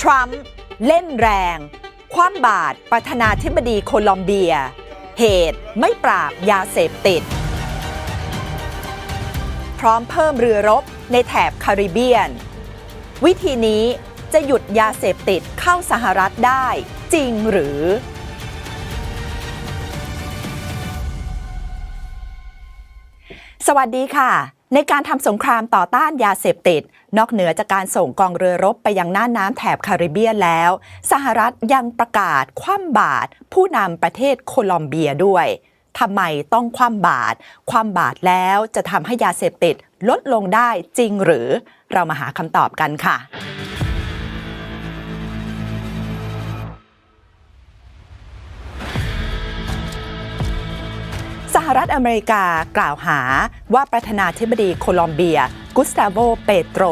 ทรัมป์เล่นแรง คว่ำบาตรประธานาธิบดีโคลอมเบีย เหตุไม่ปราบยาเสพติด พร้อมเพิ่มเรือรบในแถบคาริเบียน วิธีนี้จะหยุดยาเสพติดเข้าสหรัฐได้จริงหรือสวัสดีค่ะ ในการทำสงครามต่อต้านยาเสพติด นอกเหนือจากการส่งกองเรือรบไปยังน่านน้ำแถบคาริเบียนแล้ว สหรัฐยังประกาศคว่ำบาตรผู้นำประเทศโคลอมเบียด้วยทำไมต้องคว่ำบาตรคว่ำบาตรแล้วจะทำให้ยาเสพติดลดลงได้จริงหรือ เรามาหาคำตอบกันค่ะ สหรัฐอเมริกากล่าวหาว่าประธานาธิบดีโคลอมเบีย กุสตาโว เปโตร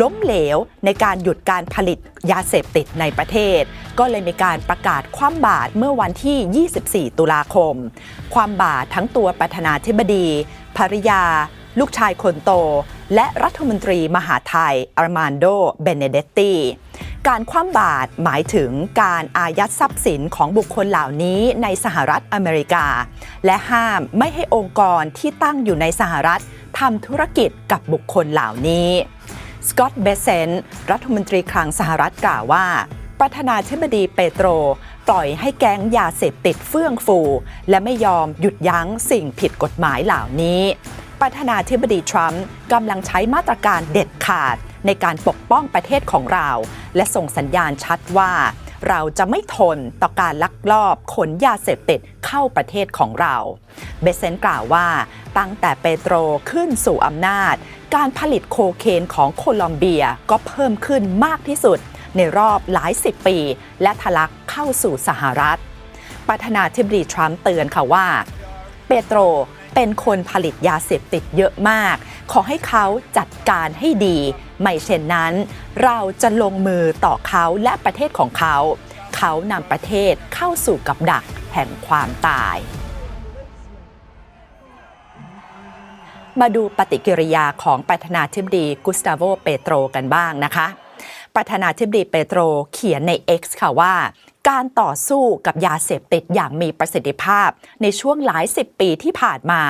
ล้มเหลวในการหยุดการผลิตยาเสพติดในประเทศ ก็เลยมีการประกาศคว่ำบาตรเมื่อวันที่ 24 ตุลาคม ความบาตรทั้งตัวประธานาธิบดี ภริยา ลูกชายคนโต และรัฐมนตรีมหาไทยอาร์มานโด เบเนเดตตี การคว่ำบาตรหมายถึงการอายัดทรัพย์สินของบุคคลเหล่านี้ในสหรัฐอเมริกา และห้ามไม่ให้องค์กรที่ตั้งอยู่ในสหรัฐทำธุรกิจกับบุคคลเหล่านี้สกอตต์เบเซนรัฐมนตรีคลังสหรัฐกล่าวว่า ประธานาธิบดีเปโตร ปล่อยให้แก๊งยาเสพติดเฟื่องฟู และไม่ยอมหยุดยั้งสิ่งผิดกฎหมายเหล่านี้ ประธานาธิบดีทรัมป์กำลังใช้มาตรการเด็ดขาด ในการปกป้องประเทศของเรา และส่งสัญญาณชัดว่า เราจะไม่ทนต่อการลักลอบขนยาเสพติดเข้าประเทศของเรา เบเซนกล่าวว่า ตั้งแต่เปโตรขึ้นสู่อำนาจ การผลิตโคเคนของโคลอมเบียก็เพิ่มขึ้นมากที่สุด ในรอบหลายสิบปี และทะลักเข้าสู่สหรัฐ ประธานาธิบดีทรัมป์เตือนค่ะว่า เปโตร เป็นคนผลิตยาเสพติดเยอะมาก ขอให้เขาจัดการให้ดี ไม่เช่นนั้น เราจะลงมือต่อเขาและประเทศของเขา เขานำประเทศเข้าสู่กับดักแห่งความตายมาดูปฏิกิริยาของประธานาธิบดีกุสตาโว เปโตรกันบ้างนะคะ ประธานาธิบดีเปโตรเขียนใน X ค่ะว่าการต่อสู้กับยาเสพติดอย่างมีประสิทธิภาพ ในช่วงหลายสิบปีที่ผ่านมา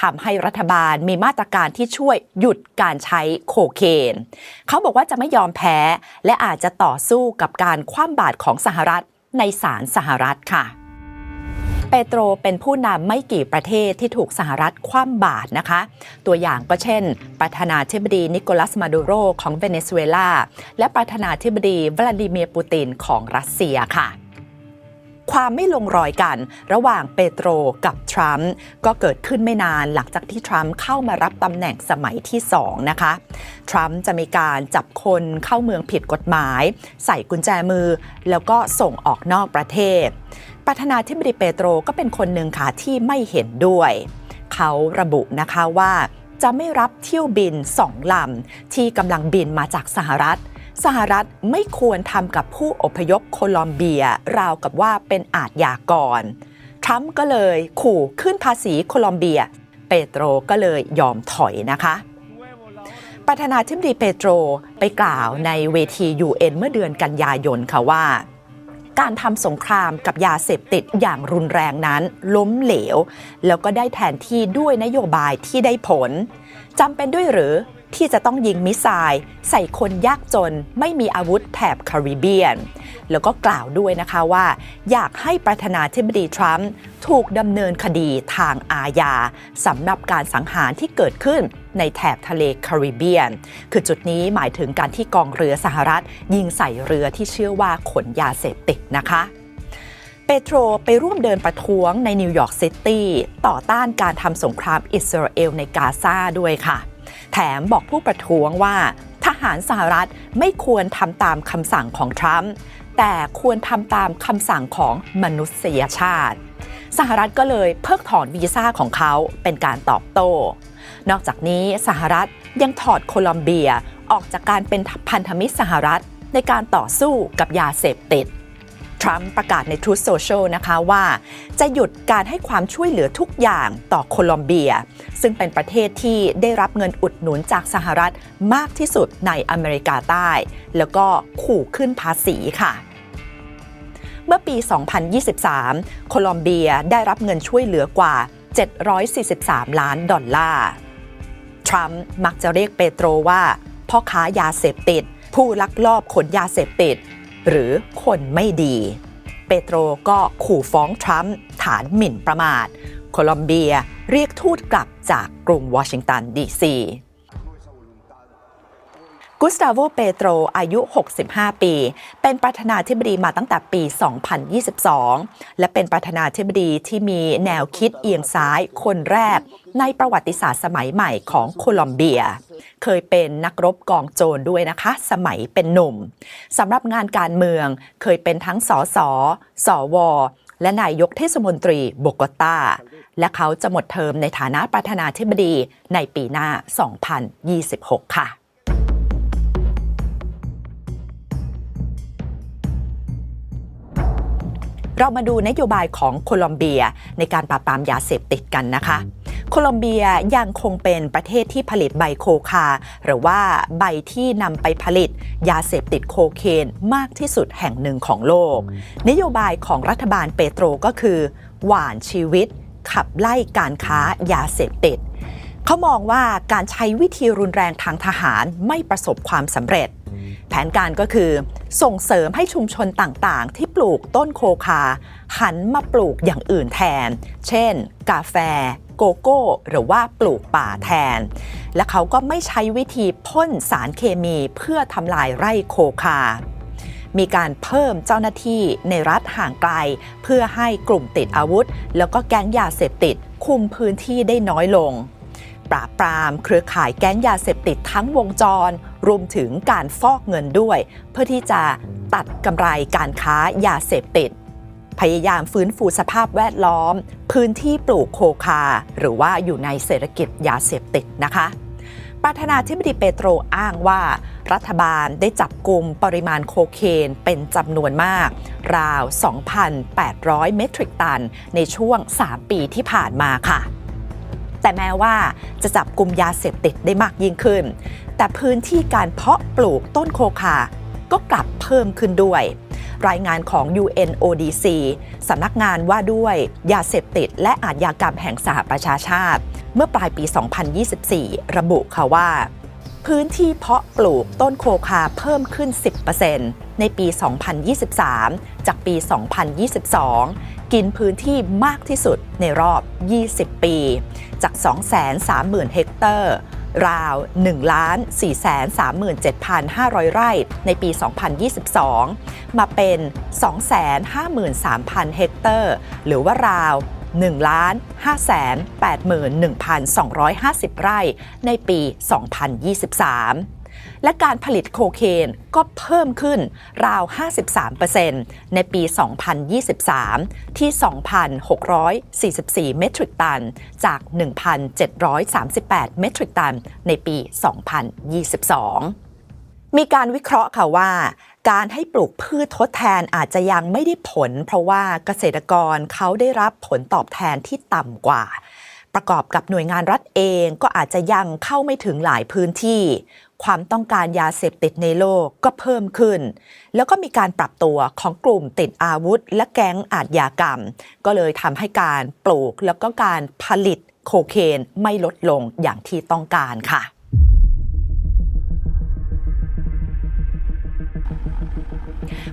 ทำให้รัฐบาลมีมาตรการที่ช่วยหยุดการใช้โคเคน เขาบอกว่าจะไม่ยอมแพ้ และอาจจะต่อสู้กับการคว่ำบาตรของสหรัฐในศาลสหรัฐค่ะ เปโตรเป็นผู้นำไม่กี่ประเทศที่ถูกสหรัฐคว่ำบาตรนะคะ ตัวอย่างก็เช่น ประธานาธิบดีนิโคลัสมาดูโรของเวเนซุเอลา และประธานาธิบดีวลาดิเมียร์ปูตินของรัสเซียค่ะความไม่ลงรอยกันระหว่างเปโตรกับทรัมป์ก็เกิดขึ้นไม่นานหลังจากที่ทรัมป์เข้ามารับตำแหน่งสมัยที่ 2 นะคะ ทรัมป์จะมีการจับคนเข้าเมืองผิดกฎหมาย ใส่กุญแจมือ แล้วก็ส่งออกนอกประเทศ ประธานาธิบดีเปโตรก็เป็นคนหนึ่งค่ะที่ไม่เห็นด้วย เขาระบุนะคะว่าจะไม่รับเที่ยวบินสองลำที่กำลังบินมาจากสหรัฐ สหรัฐไม่ควรทำกับผู้อพยพโคลอมเบีย ราวกับว่าเป็นอาทยากร ทรัมป์ก็เลยขู่ขึ้นภาษีโคลอมเบีย เปโตรก็เลยยอมถอยนะคะประธานาธิบดีเปโตรไปกล่าวในเวที UN เมื่อเดือนกันยายนค่ะว่า การทำสงครามกับยาเสพติดอย่างรุนแรงนั้น ล้มเหลว แล้วก็ได้แทนที่ด้วยนโยบายที่ได้ผลจำเป็นด้วยหรือ ที่จะต้องยิงมิสไซล์ใส่คนยากจนไม่มีอาวุธแถบคาริบเบียน แล้วก็กล่าวด้วยนะคะว่า อยากให้ประธานาธิบดีทรัมป์ถูกดำเนินคดีทางอาญาสำหรับการสังหารที่เกิดขึ้นในแถบทะเลคาริบเบียน คือจุดนี้หมายถึงการที่กองเรือสหรัฐ ยิงใส่เรือที่เชื่อว่าขนยาเสพติดนะคะเปโตรไปร่วมเดินประท้วงในนิวยอร์กซิตี้ต่อต้านการทำสงครามอิสราเอลในกาซาด้วยค่ะ แถมบอกผู้ประท้วงว่า ทหารสหรัฐไม่ควรทำตามคำสั่งของทรัมป์แต่ควรทำตามคำสั่งของมนุษยชาติ สหรัฐก็เลยเพิกถอนวีซ่าของเขาเป็นการตอบโต้ นอกจากนี้สหรัฐยังถอดโคลอมเบียออกจากการเป็นพันธมิตรสหรัฐในการต่อสู้กับยาเสพติด ทรัมป์ประกาศใน Truth Social นะคะว่า จะหยุดการให้ความช่วยเหลือทุกอย่างต่อโคลอมเบีย ซึ่งเป็นประเทศที่ได้รับเงินอุดหนุนจากสหรัฐมากที่สุดในอเมริกาใต้ แล้วก็ขู่ขึ้นภาษีค่ะเมื่อปี 2023 โคลอมเบียได้รับเงินช่วยเหลือกว่า 743 ล้านดอลลาร์ ทรัมป์มักจะเรียกเปโตรว่า พ่อค้ายาเสพติด ผู้ลักลอบขนยาเสพติด หรือคนไม่ดี เปโตรก็ขู่ฟ้องทรัมป์ฐานหมิ่นประมาท โคลอมเบียเรียกทูตกลับจากกรุงวอชิงตันดีซี กุสตาโว เปโตร อายุ 65 ปี เป็นประธานาธิบดีมาตั้งแต่ปี 2022 และเป็นประธานาธิบดีที่มีแนวคิดเอียงซ้ายคนแรก ในประวัติศาสตร์สมัยใหม่ของโคลอมเบีย เคยเป็นนักรบกองโจรด้วยนะคะ สมัยเป็นหนุ่ม สำหรับงานการเมืองเคยเป็นทั้งสสสว และนายกเทศมนตรีโบกตา และเขาจะหมดเทอมในฐานะประธานาธิบดีในปีหน้า 2026 ค่ะ เรามาดูนโยบายของโคลอมเบียในการปราบปรามยาเสพติดกันนะคะ โคลอมเบียยังคงเป็นประเทศที่ผลิตใบโคคา หรือว่าใบที่นำไปผลิตยาเสพติดโคเคนมากที่สุดแห่งหนึ่งของโลก นโยบายของรัฐบาลเปโตรก็คือ หวานชีวิต ขับไล่การค้ายาเสพติด เขามองว่าการใช้วิธีรุนแรงทางทหารไม่ประสบความสำเร็จ แผนการก็คือ ส่งเสริมให้ชุมชนต่างๆ ที่ปลูกต้นโคคา หันมาปลูกอย่างอื่นแทน เช่น กาแฟ โกโก้ หรือว่าปลูกป่าแทน และเขาก็ไม่ใช้วิธีพ่นสารเคมีเพื่อทำลายไร่โคคามีการเพิ่มเจ้าหน้าที่ในรัฐห่างไกล เพื่อให้กลุ่มติดอาวุธ แล้วก็แก๊งยาเสพติด คุมพื้นที่ได้น้อยลง ปราบปราม เครือข่ายแก๊งยาเสพติดทั้งวงจร รวมถึงการฟอกเงินด้วย เพื่อที่จะตัดกำไรการค้ายาเสพติด พยายามฟื้นฟูสภาพแวดล้อม พื้นที่ปลูกโคคา หรือว่าอยู่ในเศรษฐกิจยาเสพติดนะคะประธานาธิบดีเปโตรอ้างว่า รัฐบาลได้จับกลุ่มปริมาณโคเคนเป็นจำนวนมาก ราว 2,800 เมตริกตัน ในช่วง 3 ปีที่ผ่านมาค่ะ แต่แม้ว่าจะจับกลุ่มยาเสพติดได้มากยิ่งขึ้น แต่พื้นที่การเพาะปลูกต้นโคคา ก็กลับเพิ่มขึ้นด้วย รายงานของ UNODC สำนักงานว่าด้วยยาเสพติดและอาชญากรรมแห่งสหประชาชาติ เมื่อปลายปี 2024 ระบุค่ะว่าพื้นที่เพาะปลูกต้นโคคาเพิ่มขึ้น 10%ในปี 2023 จากปี 2022 กินพื้นที่มากที่สุดในรอบ 20 ปี จาก 230,000 เฮกเตอร์ ราว 1 437,500 ไร่ในปี 2022 มาเป็น 253,000 เฮกเตอร์ หรือว่าราว1ล้าน5 8 1 2 5 0 ไร่ในปี 2023 และการผลิตโคเคนก็เพิ่มขึ้นราว 53%ในปี 2023 ที่ 2,644 เมตริกตัน จาก 1,738 เมตริกตัน ในปี 2022มีการวิเคราะห์ค่ะว่า การให้ปลูกพืชทดแทนอาจจะยังไม่ได้ผล เพราะว่าเกษตรกรเขาได้รับผลตอบแทนที่ต่ำกว่า ประกอบกับหน่วยงานรัฐเองก็อาจจะยังเข้าไม่ถึงหลายพื้นที่ ความต้องการยาเสพติดในโลกก็เพิ่มขึ้น แล้วก็มีการปรับตัวของกลุ่มติดอาวุธ และแก๊งอาชญากรรม ก็เลยทำให้การปลูกแล้วก็การผลิตโคเคนไม่ลดลงอย่างที่ต้องการค่ะ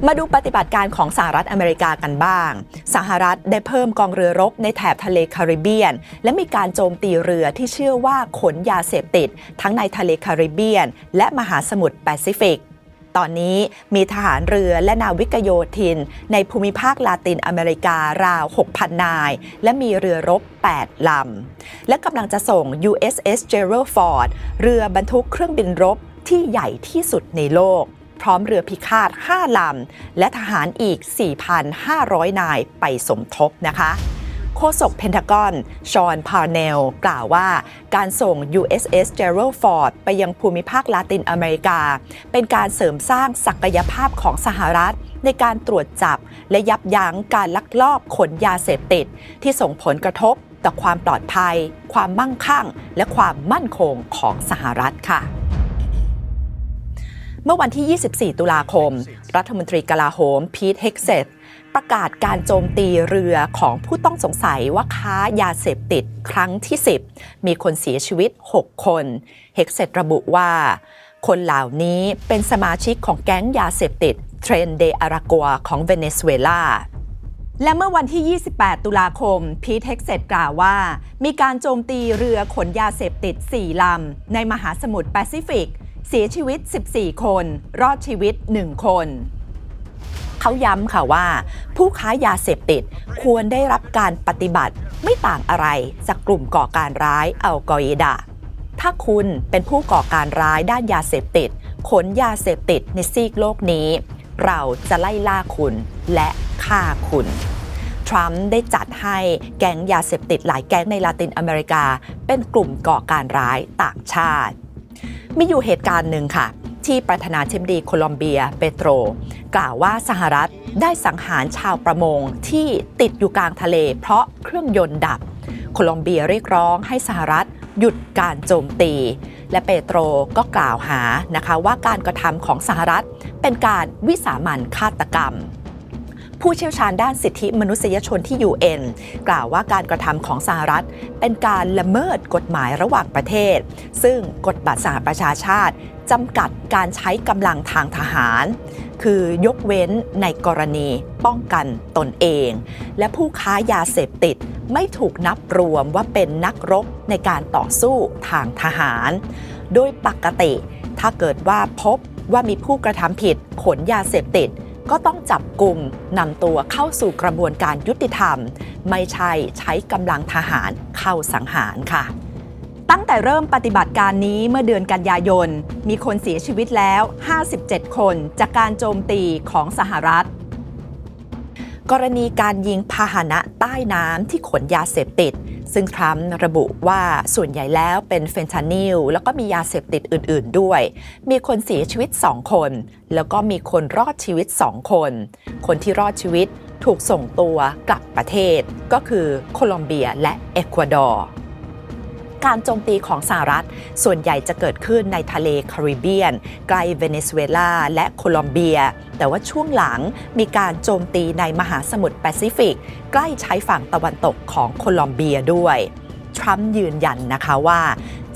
มาดูปฏิบัติการของสหรัฐอเมริกากันบ้าง สหรัฐได้เพิ่มกองเรือรบในแถบทะเลแคริบเบียน และมีการโจมตีเรือที่เชื่อว่าขนยาเสพติด ทั้งในทะเลแคริบเบียน และมหาสมุทรแปซิฟิกตอนนี้มีทหารเรือและนาวิกโยธิน ในภูมิภาคลาตินอเมริการาว 6,000 นาย และมีเรือรบ 8 ลำ และกำลังจะส่ง USS Gerald Ford เรือบรรทุกเครื่องบินรบที่ใหญ่ที่สุดในโลก พร้อมเรือพิฆาต 5 ลำ และทหารอีก 4,500 นายไปสมทบนะคะโฆษกเพนทากอน ชอน พาร์เนล กล่าวว่า การส่ง USS Gerald Ford ไปยังภูมิภาคลาตินอเมริกา เป็นการเสริมสร้างศักยภาพของสหรัฐ ในการตรวจจับและยับยั้งการลักลอบขนยาเสพติด ที่ส่งผลกระทบต่อความปลอดภัย ความมั่งคั่ง และความมั่นคงของสหรัฐค่ะ เมื่อวันที่ 24 ตุลาคม รัฐมนตรีกลาโหม พีทเฮกเซตประกาศการโจมตีเรือของผู้ต้องสงสัยว่าค้ายาเสพติดครั้งที่ 10 มีคนเสียชีวิต 6 คน เฮกเซตระบุว่า คนเหล่านี้เป็นสมาชิกของแก๊งยาเสพติด เทรนเดอารากัวของเวเนซุเอลาและเมื่อวันที่ 28 ตุลาคม พีทเฮกเซตกล่าวว่า มีการโจมตีเรือขนยาเสพติด 4 ลำ ในมหาสมุทรแปซิฟิก เสียชีวิต 14 คน รอดชีวิต 1 คนเขาย้ำค่ะว่า ผู้ค้ายาเสพติดควรได้รับการปฏิบัติไม่ต่างอะไรจากกลุ่มก่อการร้ายอัลกออิดะ ถ้าคุณเป็นผู้ก่อการร้ายด้านยาเสพติด ขนยาเสพติดในซีกโลกนี้ เราจะไล่ล่าคุณและฆ่าคุณทรัมป์ได้จัดให้แก๊งยาเสพติดหลายแก๊งในลาตินอเมริกา เป็นกลุ่มก่อการร้ายต่างชาติ มีอยู่เหตุการณ์หนึ่งค่ะ ที่ประธานาธิบดีโคลอมเบียเปโตร กล่าวว่าสหรัฐได้สังหารชาวประมงที่ติดอยู่กลางทะเล เพราะเครื่องยนต์ดับ โคลอมเบียเรียกร้องให้สหรัฐหยุดการโจมตี และเปโตรก็กล่าวหานะคะว่าการกระทำของสหรัฐเป็นการวิสามันฆาตกรรม ผู้เชี่ยวชาญด้านสิทธิมนุษยชนที่ UN กล่าวว่าการกระทำของสหรัฐ เป็นการละเมิดกฎหมายระหว่างประเทศ ซึ่งกฎบัตรสหประชาชาติจำกัดการใช้กำลังทางทหาร คือยกเว้นในกรณีป้องกันตนเอง และผู้ค้ายาเสพติดไม่ถูกนับรวมว่าเป็นนักรบในการต่อสู้ทางทหาร โดยปกติถ้าเกิดว่าพบว่ามีผู้กระทำผิดขนยาเสพติด ก็ต้องจับกลุ่มนำตัวเข้าสู่กระบวนการยุติธรรม ไม่ใช่ใช้กำลังทหารเข้าสังหารค่ะ ตั้งแต่เริ่มปฏิบัติการนี้เมื่อเดือนกันยายน มีคนเสียชีวิตแล้ว 57 คนจากการโจมตีของสหรัฐ กรณีการยิงพาหนะใต้น้ำที่ขนยาเสพติด ซึ่งทรัมป์ระบุว่าส่วนใหญ่แล้วเป็นเฟนทานิลแล้วก็มียาเสพติดอื่น ๆ ด้วย มีคนเสียชีวิต 2 คน แล้วก็มีคนรอดชีวิต 2 คน คนที่รอดชีวิตถูกส่งตัวกลับประเทศ ก็คือโคลอมเบียและเอกวาดอร์ การโจมตีของสหรัฐ ส่วนใหญ่จะเกิดขึ้นในทะเลแคริบเบียน ใกล้เวเนซุเอลาและโคลอมเบีย แต่ว่าช่วงหลังมีการโจมตีในมหาสมุทรแปซิฟิก ใกล้ชายฝั่งตะวันตกของโคลอมเบียด้วยทรัมป์ยืนยันนะคะว่า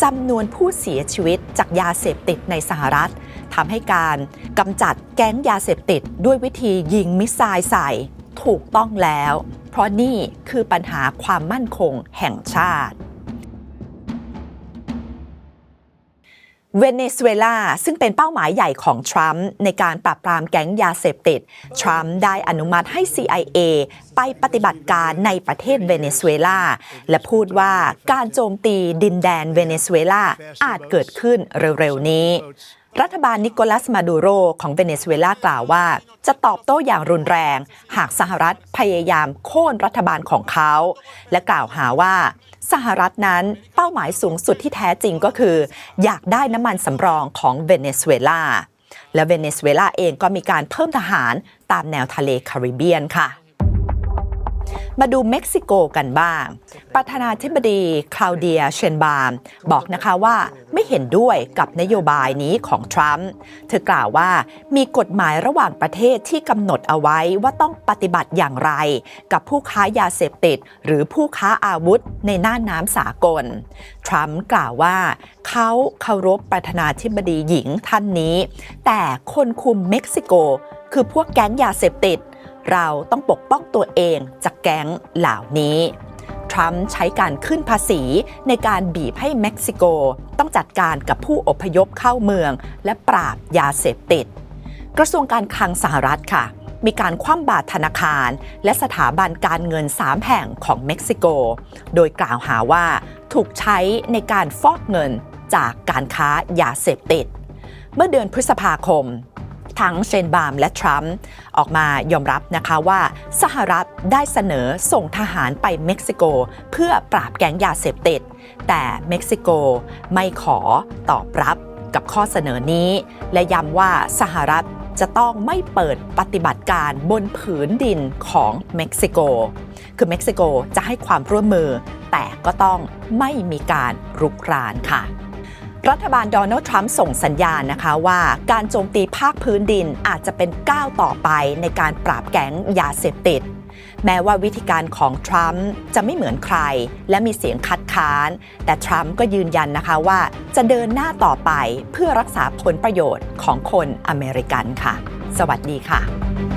จำนวนผู้เสียชีวิตจากยาเสพติดในสหรัฐทำให้การกำจัดแก๊งยาเสพติดด้วยวิธียิงมิสไซล์ใส่ถูกต้องแล้ว เพราะนี่คือปัญหาความมั่นคงแห่งชาติ เวเนซุเอลาซึ่งเป็นเป้าหมายใหญ่ของทรัมป์ในการปราบปรามแก๊งยาเสพติด ทรัมป์ได้อนุมัติให้ CIA ไปปฏิบัติการในประเทศเวเนซุเอลาและพูดว่าการโจมตีดินแดนเวเนซุเอลาอาจเกิดขึ้นเร็วๆนี้ รัฐบาลนิโคลัสมาดูโรของเวเนซุเอลากล่าวว่า จะตอบโต้อย่างรุนแรง หากสหรัฐพยายามโค่นรัฐบาลของเขา และกล่าวหาว่า สหรัฐนั้นเป้าหมายสูงสุดที่แท้จริงก็คือ อยากได้น้ำมันสำรองของเวเนซุเอลาและเวเนซุเอลาเองก็มีการเพิ่มทหารตามแนวทะเลแคริบเบียนค่ะ มาดูเม็กซิโกกันบ้าง ประธานาธิบดีคลาวเดียเชนบาร์มบอกนะคะว่าไม่เห็นด้วยกับนโยบายนี้ของทรัมป์เธอกล่าวว่ามีกฎหมายระหว่างประเทศที่กำหนดเอาไว้ว่าต้องปฏิบัติอย่างไร กับผู้ค้ายาเสพติด หรือผู้ค้าอาวุธในน่านน้ำสากล ทรัมป์กล่าวว่าเขาเคารพประธานาธิบดีหญิงท่านนี้ แต่คนคุมเม็กซิโก คือพวกแก๊งยาเสพติด เราต้องปกป้องตัวเองจากแก๊งเหล่านี้ทรัมป์ใช้การขึ้นภาษีในการบีบให้เม็กซิโก ต้องจัดการกับผู้อพยพเข้าเมือง และปราบยาเสพติด กระทรวงการคลังสหรัฐค่ะ มีการคว่ำบาตรธนาคาร และสถาบันการเงิน 3 แห่งของเม็กซิโก โดยกล่าวหาว่าถูกใช้ในการฟอกเงินจากการค้ายาเสพติด เมื่อเดือนพฤษภาคม ทั้งเชนบามและทรัมป์ออกมายอมรับนะคะว่าสหรัฐได้เสนอส่งทหารไปเม็กซิโก เพื่อปราบแก๊งยาเสพติด แต่เม็กซิโกไม่ขอตอบรับกับข้อเสนอนี้ และย้ำว่าสหรัฐจะต้องไม่เปิดปฏิบัติการบนผืนดินของเม็กซิโก คือเม็กซิโกจะให้ความร่วมมือ แต่ก็ต้องไม่มีการรุกรานค่ะ รัฐบาลโดนัลด์ทรัมป์ส่งสัญญาณนะคะว่าการโจมตีภาคพื้นดินอาจจะเป็นก้าวต่อไปในการปราบแก๊งยาเสพติด แม้ว่าวิธีการของทรัมป์จะไม่เหมือนใคร และมีเสียงคัดค้าน แต่ทรัมป์ก็ยืนยันนะคะว่าจะเดินหน้าต่อไปเพื่อรักษาผลประโยชน์ของคนอเมริกันค่ะ สวัสดีค่ะ